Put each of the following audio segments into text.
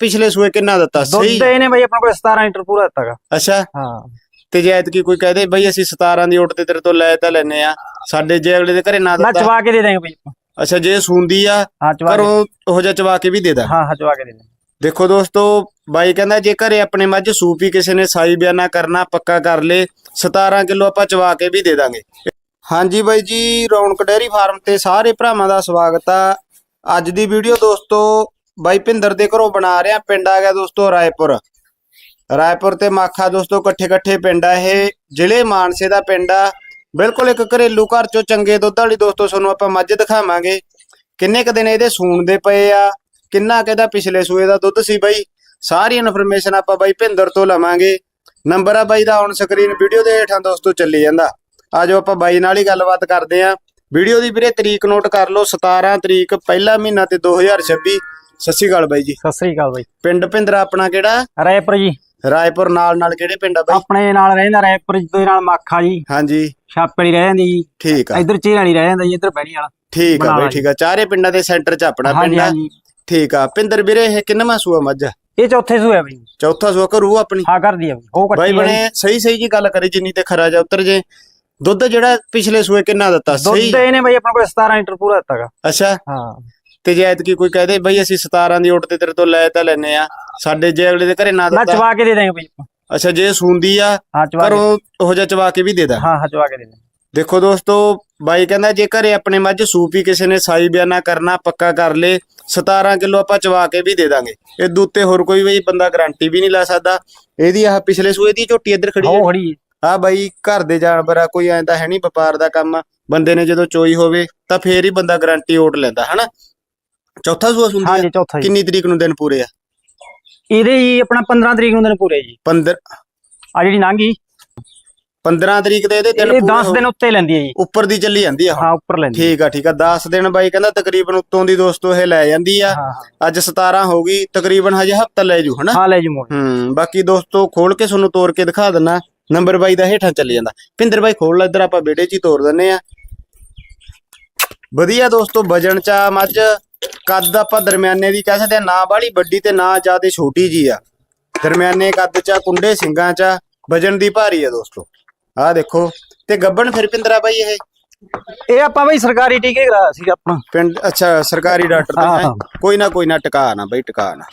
ਪਿਛਲੇ ਸੂਏ ਕਿੰਨਾ ਦਿੱਤਾ? ਸਹੀ? ਦੁੱਧ ਇਹਨੇ ਬਈ ਆਪਣੇ ਕੋਲ 17 ਲੀਟਰ ਪੂਰਾ ਦਿੱਤਾਗਾ ਅੱਛਾ। ਹਾਂ। ਤੇ ਜੇ ਐਤਕੀ ਕੋਈ ਕਹਦੇ ਬਈ ਅਸੀਂ 17 ਦੀ ਓਟ ਤੇ ਤੇਰੇ ਤੋਂ ਲੈ ਤਾਂ ਲੈਨੇ ਆ ਸਾਡੇ ਜੇ ਅਗਲੇ ਦੇ ਘਰੇ ਨਾ ਦਿੱਤਾ। ਚਵਾ ਕੇ ਦੇ ਦਾਂਗੇ ਬਈ ਅੱਛਾ ਜੇ ਸੂੰਦੀ ਆ ਹਾਂ ਚਵਾ ਕੇ। ਉਹ ਉਹ ਜਿਹਾ ਚਵਾ ਕੇ ਵੀ ਦੇ ਦਾਂ। ਹਾਂ ਹਾਂ ਚਵਾ ਕੇ ਦੇ ਦਾਂਗੇ ਦੇਖੋ ਦੋਸਤੋ ਬਾਈ ਕਹਿੰਦਾ ਜੇ ਘਰੇ ਆਪਣੇ ਮੱਝ ਸੂਪੀ ਕਿਸੇ ਨੇ ਸਾਈ ਬਿਆਨਾ ਕਰਨਾ ਪੱਕਾ ਕਰ ਲੇ 17 ਕਿਲੋ ਆਪਾਂ ਚਵਾ ਕੇ ਵੀ ਦੇ ਦਾਂਗੇ। ਹਾਂਜੀ ਬਾਈ ਜੀ ਰੌਣਕ ਡੈਰੀ ਫਾਰਮ ਤੇ ਸਾਰੇ ਭਰਾਵਾਂ ਦਾ ਸਵਾਗਤ ਆ। ਅੱਜ ਦੀ ਵੀਡੀਓ ਦੋਸਤੋ ਬਾਈ ਭਿੰਦਰ ਦੇ ਘਰੋਂ ਬਣਾ ਰਿਹਾ, ਪਿੰਡ ਆ ਗਿਆ ਦੋਸਤੋ ਰਾਏਪੁਰ। ਰਾਏਪੁਰ ਤੇ ਮਾਖਾ ਦੋਸਤੋ ਇਕੱਠੇ ਇਕੱਠੇ ਪਿੰਡ ਆ ਇਹ, ਜ਼ਿਲ੍ਹੇ ਮਾਨਸੇ ਦਾ ਪਿੰਡ ਆ। ਬਿਲਕੁਲ ਇੱਕ ਘਰੇਲੂ ਘਰ ਚੋਂ ਚੰਗੇ ਦੁੱਧ ਵਾਲੀ ਦੋਸਤੋ ਤੁਹਾਨੂੰ ਆਪਾਂ ਮੱਝ ਦਿਖਾਵਾਂਗੇ। ਕਿੰਨੇ ਕ ਦਿਨ ਇਹਦੇ ਸੂਣ ਦੇ ਪਏ ਆ, ਕਿੰਨਾ ਕਿਹਦਾ ਪਿਛਲੇ ਸੂਏ ਦਾ ਦੁੱਧ ਸੀ ਬਾਈ? ਸਾਰੀ ਇਨਫੋਰਮੇਸ਼ਨ ਆਪਾਂ ਬਾਈ ਭਿੰਦਰ ਤੋਂ ਲਵਾਂਗੇ। ਨੰਬਰ ਆ ਬਾਈ ਦਾ ਔਨ ਸਕਰੀਨ ਵੀਡੀਓ ਦੇ ਹੇਠਾਂ ਦੋਸਤੋ ਚੱਲੀ ਜਾਂਦਾ। ਆਜੋ ਆਪਾਂ ਬਾਈ ਨਾਲ ਹੀ ਗੱਲਬਾਤ ਕਰਦੇ ਆਂ। ਵੀਡੀਓ ਦੀ ਵੀਰੇ ਤਰੀਕ ਨੋਟ ਕਰ ਲਓ 17 ਤਰੀਕ, ਪਹਿਲਾ ਮਹੀਨਾ ਤੇ 2026 ਸਤਿ ਸ਼੍ਰੀ ਅਕਾਲ ਬਾਈ ਜੀ। ਸਤਿ ਸ੍ਰੀ ਅਕਾਲ ਬਈ। ਪਿੰਡ ਭਿੰਦਰਾ ਆਪਣਾ ਕਿਹੜਾ? ਰਾਏਪੁਰ ਜੀ। ਰਾਏਪੁਰ ਨਾਲ ਨਾਲ ਕਿਹੜੇ ਪਿੰਡ ਆ ਬਾਈ? ਆਪਣੇ ਨਾਲ ਰਹਿੰਦਾ ਰਾਏਪੁਰ ਜੀ ਦੇ ਨਾਲ ਮਾਖਾ ਜੀ। ਹਾਂਜੀ। ਛਾਪੜੀ ਰਹਿ ਜਾਂਦੀ ਜੀ। ਠੀਕ ਆ। ਇੱਧਰ ਚੀਰਾਣੀ ਰਹਿ ਜਾਂਦਾ ਜੀ ਇੱਧਰ ਬਹਿਣੀ ਵਾਲਾ। ਠੀਕ ਆ ਬਾਈ ਠੀਕ ਆ। ਚਾਰੇ ਪਿੰਡਾਂ ਦੇ ਸੈਂਟਰ 'ਚ ਆਪਣਾ ਪਿੰਡ ਆ। ਠੀਕ ਆ। ਭਿੰਦਰ ਵੀਰੇ ਇਹ ਕਿੰਨਵਾਂ ਸੂਆ ਮੱਝ ਆ? ਇਹ ਚੌਥੇ ਸੂਆ ਬਈ ਚੌਥਾ ਸੂਆ ਕਰੂ ਆਪਣੀ? ਹਾਂ ਕਰਦੀ ਆ ਬਈ। ਉਹ ਬਾਈ ਕੱਟੀ ਜੀ। ਬਣੇ ਸਹੀ ਸਹੀ ਜੀ ਗੱਲ ਕਰੀ ਜਿੰਨੀ ਤੇ ਖਰਾ ਜਾ। ਉਤਰ ਜੇ ਦੁੱਧ ਜਿਹੜਾ ਪਿਛਲੇ ਸੂਏ ਕਿੰਨਾ ਦਿੱਤਾ? ਸਹੀ? ਦੁੱਧ ਇਹਨੇ ਬਈ ਆਪਣੇ ਕੋਲ 17 ਲੀਟਰ ਪੂਰਾ ਦਿੱਤਾਗਾ ਅੱਛਾ। ਹਾਂ। ਤੇ ਜੇ ਐਤਕੀ ਕੋਈ ਕਹਦੇ ਬਈ ਅਸੀਂ 17 ਦੀ ਓਟ ਤੇ ਤੇਰੇ ਤੋਂ ਲੈ ਤਾਂ ਲੈਨੇ ਆ ਸਾਡੇ ਜੇ ਅਗਲੇ ਦੇ ਘਰੇ ਨਾ ਨਾ ਦਿੱਤਾ। ਚਵਾ ਕੇ ਦੇ ਦਾਂਗੇ ਬਈ ਅੱਛਾ ਜੇ ਸੂੰਦੀ ਆ ਹਾਂ ਚਵਾ ਪਰ ਕੇ ਉਹ ਉਹ ਜਿਹਾ ਚਵਾ ਕੇ ਵੀ ਦੇ ਦਾਂ। ਹਾਂ ਹਾਂ ਚਵਾ ਕੇ ਦੇ ਦਾਂਗੇ। ਦੇਖੋ ਦੋਸਤੋ ਬਾਈ ਕਹਿੰਦਾ ਜੇ ਘਰੇ ਆਪਣੇ ਮੱਝ ਸੂਪੀ ਕਿਸੇ ਨੇ ਸਾਈ ਬਿਆਨਾ ਕਰਨਾ ਪੱਕਾ ਕਰ ਲੇ 17 ਕਿਲੋ ਆਪਾਂ ਚਵਾ ਕੇ ਵੀ ਦੇ ਦਾਂਗੇ। ਇਹ ਉੱਤੇ ਹੋਰ ਕੋਈ ਵੀ ਬੰਦਾ ਗਾਰੰਟੀ ਵੀ ਨਹੀਂ ਲੈ ਸਕਦਾ। ਇਹਦੀ ਆਹ ਪਿਛਲੇ ਸੂਏ ਦੀ ਝੋਟੀ ਇੱਧਰ ਖੜੀ ਹੈ ਉਹ ਖੜੀ ਹੈ। ਆ ਬਾਈ ਘਰ ਦੇ ਜਾਨਵਰ ਆ ਕੋਈ ਐਂ ਤਾਂ ਹੈ ਨਹੀਂ ਵਪਾਰ ਦਾ ਕੰਮ ਆ। ਬੰਦੇ ਨੇ ਜਦੋਂ ਚੋਈ ਹੋਵੇ ਤਾਂ ਫੇਰ ਹੀ ਬੰਦਾ ਗਾਰੰਟੀ ਓਟ ਲੈਂਦਾ ਹਨਾ? ਚੌਥਾ ਸੂਆ ਸੁਣਦੀ ਹਾਂਜੀ ਚੌਥਾ ਜੀ। ਕਿੰਨੀ ਤਰੀਕ ਨੂੰ ਦਿਨ ਪੂਰੇ ਆ? ਇਹਦੇ ਜੀ ਆਪਣਾ 15 ਤਰੀਕ ਨੂੰ ਦਿਨ ਪੂਰੇ ਜੀ। 15 ਆ ਜਿਹੜੀ ਲੰਘੀ 15 ਤਰੀਕ ਦੇ ਇਹਦੇ ਦਿਨ ਇਹ ਪੂਰੇ 10 ਹੋ- ਦਿਨ ਉੱਤੇ ਲੈਂਦੀ ਹੈ ਜੀ। ਉੱਪਰ ਦੀ ਚੱਲੀ ਜਾਂਦੀ ਆ ਹਾਂ ਉੱਪਰ ਲੈਂਦੀ। ਠੀਕ ਆ ਠੀਕ ਆ। 10 ਦਿਨ ਬਾਈ ਕਹਿੰਦਾ ਤਕਰੀਬਨ ਉੱਤੋਂ ਦੀ ਦੋਸਤੋ ਇਹ ਲੈ ਜਾਂਦੀ ਆ। ਅੱਜ 17 ਹੋ ਗਈ ਤਕਰੀਬਨ ਹਜੇ ਹਫਤਾ ਲੈ ਜੂ ਹਨਾ? ਹਾਂ ਲੈ ਜੀ ਮੋੜ ਹੂੰ ਬਾਕੀ ਦੋਸਤੋ ਖੋਲ ਕੇ ਤੁਹਾਨੂੰ ਤੋੜ ਕੇ ਦਿਖਾ ਦਿੰਨਾ। ਨੰਬਰ ਬਾਈ ਦਾ ਹੇਠਾਂ ਚੱਲੀ ਜਾਂਦਾ। ਭਿੰਦਰ ਬਾਈ ਖੋਲ ਲੈ ਇੱਧਰ ਆਪਾਂ ਬੇੜੇ 'ਚ ਹੀ ਤੋੜ ਦਿੰਨੇ ਆ। ਵਧੀਆ ਦੋਸਤੋ ਵਜਣ ਚ ਮੱਝ। ਕੱਦ ਆਪਾਂ ਦਰਮਿਆਨੇ ਦੀ ਕਹਿ ਸਕਦੇ ਆ ਨਾ ਬਾਹਲੀ ਵੱਡੀ ਤੇ ਨਾ ਜ਼ਿਆਦੇ ਛੋਟੀ ਜੀ ਆ। ਦਰਮਿਆਨੇ ਕੱਦ ਚ ਆ, ਕੁੰਡੇ ਸਿੰਗਾਂ ਚ ਆ, ਵਜਨ ਦੀ ਭਾਰੀ ਆ ਦੋਸਤੋ। ਆਹ ਦੇਖੋ ਤੇ ਗੱਬਣ ਫਿਰ ਭਿੰਦਰਾ ਬਾਈ ਇਹ? ਇਹ ਆਪਾਂ ਬਈ ਸਰਕਾਰੀ ਟੀਕੇ ਕਰਾਇਆ ਸੀ ਆਪਣਾ। ਪਿੰਡ ਅੱਛਾ ਸਰਕਾਰੀ ਡਾਕਟਰ ਹਾਂ। ਕੋਈ ਨਾ ਕੋਈ ਨਾ ਟਿਕਾ ਨਾ ਬਈ ਟਿਕਾ ਨਾ।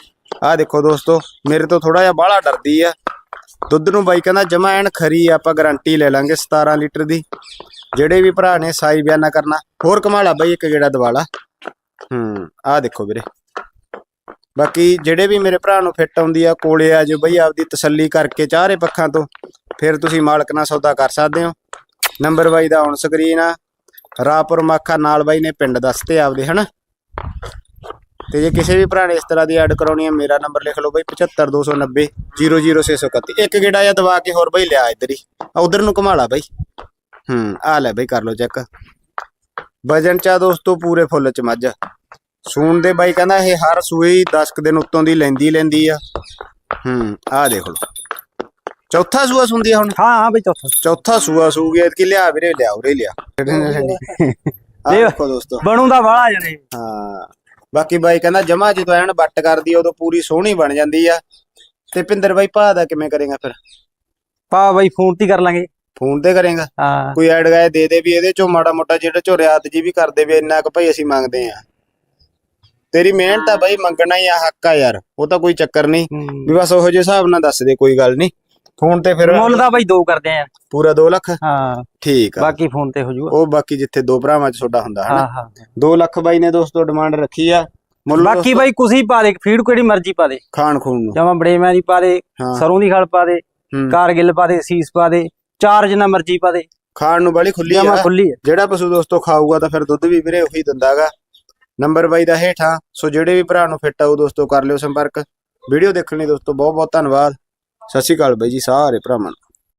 ਆਹ ਦੇਖੋ ਦੋਸਤੋ ਮੇਰੇ ਤੋਂ ਥੋੜਾ ਜਿਹਾ ਬਾਹਲਾ ਡਰਦੀ ਆ। ਦੁੱਧ ਨੂੰ ਬਾਈ ਕਹਿੰਦਾ ਜਮਾ ਐਨ ਖਰੀ ਆ, ਆਪਾਂ ਗਾਰੰਟੀ ਲੈ ਲਾਂਗੇ 17 ਲੀਟਰ ਦੀ। ਜਿਹੜੇ ਵੀ ਭਰਾ ਨੇ ਸਾਈ ਬਿਆਨਾ ਕਰਨਾ। ਹੋਰ ਕਮਾਲਾ ਬਾਈ ਇੱਕ ਗੇੜਾ ਦਵਾਲਾ। ਹੂੰ, ਆਹ ਦੇਖੋ ਵੀਰੇ। ਬਾਕੀ ਜਿਹੜੇ ਵੀ ਮੇਰੇ ਭਰਾ ਨੂੰ ਫਿੱਟ ਆਉਂਦੀ ਆ, ਕੋਲੇ ਆ ਜੋ ਬਈ, ਆਪਦੀ ਤਸੱਲੀ ਕਰਕੇ ਚਾਰੇ ਪੱਖਾਂ ਤੋਂ, ਫਿਰ ਤੁਸੀਂ ਮਾਲਕ ਨਾਲ ਸੌਦਾ ਕਰ ਸਕਦੇ ਹੋ। ਨੰਬਰ ਬਾਈ ਦਾ ਹੁਣ ਸਕਰੀਨ ਆ। ਰਾਪੁਰ ਮਾਖਾ ਨਾਲ ਬਾਈ ਨੇ ਪਿੰਡ ਦੱਸਤੇ ਆਪਦੇ, ਹਨਾ? ਤੇ ਜੇ ਕਿਸੇ ਵੀ ਭਰਾ ਨੇ ਇਸ ਤਰ੍ਹਾਂ ਦੀ ਐਡ ਕਰਾਉਣੀ ਹੈ ਮੇਰਾ ਨੰਬਰ ਲਿਖ ਲਓ ਬਾਈ 75290 00631 ਇੱਕ ਗੇੜਾ ਜਾਂ ਦਵਾ ਕੇ ਹੋਰ ਬਾਈ ਲਿਆ ਇੱਧਰ ਹੀ। ਆ ਉਧਰ ਨੂੰ ਘੁਮਾ ਲਾ ਬਾਈ। ਹੂੰ ਆ ਲੈ ਬਾਈ, ਕਰ ਲਓ ਚੈੱਕ ਵਜਨ ਚਾ ਦੋਸਤੋ ਪੂਰੇ ਫੁੱਲ ਚ ਮੱਝ। ਸੂਣ ਦੇ ਬਾਈ ਕਹਿੰਦਾ ਇਹ ਹਰ ਸੂਈ 10 ਕੁ ਦਿਨ ਉੱਤੋਂ ਦੀ ਲੈਂਦੀ ਲੈਂਦੀ ਆ। ਹੂੰ ਆ ਦੇਖ ਲਓ। ਚੌਥਾ ਸੂਆ ਸੁੰਦੀ ਆ ਹੁਣ? ਹਾਂ ਹਾਂ ਬਈ ਚੌਥਾ। ਚੌਥਾ ਸੂਆ ਸੂਗੀ ਐਤਕੀ ਲਿਆ ਵੀਰੇ ਲਿਆ ਉਰੇ ਲਿਆ। ਦੇਖੋ ਦੋਸਤੋ। ਬਣੂ ਦਾ ਵਾਲਾ ਜਣੇ। ਹਾਂ ਬਾਕੀ ਬਾਈ ਕਹਿੰਦਾ ਜਮਾ ਜਦੋਂ ਐਨ ਬੱਟ ਕਰਦੀ ਉਦੋਂ ਪੂਰੀ ਸੋਹਣੀ ਬਣ ਜਾਂਦੀ ਆ। ਤੇ ਪਿੰਦਰ ਬਾਈ ਭਾ ਦਾ ਕਿਵੇਂ ਕਰੇਗਾ ਫਿਰ? ਪਾ ਬਈ ਫੋਨ ਤੇ ਕਰ ਲਾਂਗੇ। ਫੋਨ ਤੇ ਕਰੇਗਾ। ਹਾਂ। ਕੋਈ ਐਡ ਗਾਏ ਦੇ ਦੇ ਵੀ ਇਹਦੇ ਚੋਂ ਮਾੜਾ ਮੋਟਾ ਜਿਹੜਾ ਚੋਂ ਰਿਆਤ ਜੀ ਵੀ ਕਰਦੇ ਵੀ ਇੰਨਾ ਕੁ ਭਾਈ ਅਸੀਂ ਮੰਗਦੇ ਆ ਤੇਰੀ ਮਿਹਨਤ ਆ ਬਾਈ ਮੰਗਣਾ ਹੀ ਆ ਹੱਕ ਆ ਯਾਰ। ਉਹ ਤਾਂ ਕੋਈ ਚੱਕਰ ਨਹੀਂ। ਵੀ ਬਸ ਉਹੋ ਜਿਹੇ ਹਿਸਾਬ ਨਾਲ ਦੱਸ ਦੇ ਕੋਈ ਗੱਲ ਨਹੀਂ। ਫੋਨ ਤੇ ਫਿਰ ਮੁੱਲ ਦਾ ਬਈ ਦੋ ਕਰਦੇ ਆ। ਪੂਰਾ 2 ਲੱਖ? ਹਾਂ। ਠੀਕ ਆ। ਬਾਕੀ ਫੋਨ ਤੇ ਹੋ ਜਾਊਗਾ ਉਹ ਬਾਕੀ ਜਿੱਥੇ ਦੋ ਭਰਾਵਾਂ ਚ ਤੁਹਾਡਾ ਹੁੰਦਾ ਹਾਂ ਹਨਾ ਹਾਂ। 2 ਲੱਖ ਬਾਈ ਨੇ ਦੋਸਤੋ ਡਿਮਾਂਡ ਰੱਖੀ ਆ। ਮੁੱਲ ਬਾਕੀ ਬਈ ਕੁਸੀ ਪਾ ਦੇ ਫੀਡ ਕਿਹੜੀ ਮਰਜ਼ੀ ਪਾ ਦੇ। ਖਾਣ ਖੂਨ ਨੂੰ। ਜਮਾ ਬੜੇਮਿਆਂ ਦੀ ਪਾ ਦੇ ਸਰੋਂ ਦੀ ਖਲ ਪਾ ਦੇ। ਕਾਰਗਿਲ ਪਾ ਦੇ ਸੀਸ ਪਾ ਦੇ। ਚਾਰ ਜਿੰਨਾ ਮਰਜ਼ੀ ਪਾ ਦੇ। ਖਾਣ ਨੂੰ ਬੜੀ ਖੁੱਲੀ ਜਮਾ ਆ। ਖੁੱਲੀ ਹੈ ਜਿਹੜਾ ਪਸ਼ੂ ਦੋਸਤੋ ਖਾਊਗਾ ਤਾਂ ਫਿਰ ਦੁੱਧ ਵੀ ਵੀਰੇ ਉਹੀ ਦਿੰਦਾਗਾ। ਨੰਬਰ ਬਾਈ ਦਾ ਹੇਠਾਂ। ਸੋ ਜਿਹੜੇ ਵੀ ਭਰਾ ਨੂੰ ਫਿੱਟ ਆਊ ਦੋਸਤੋ ਕਰ ਲਿਓ ਸੰਪਰਕ। ਵੀਡੀਓ ਦੇਖਣ ਲਈ ਦੋਸਤੋ ਬਹੁਤ ਬਹੁਤ ਧੰਨਵਾਦ। ਸਤਿ ਸ਼੍ਰੀ ਅਕਾਲ ਬਾਈ ਜੀ ਸਾਰੇ ਭਰਾਵਾਂ ਨੂੰ।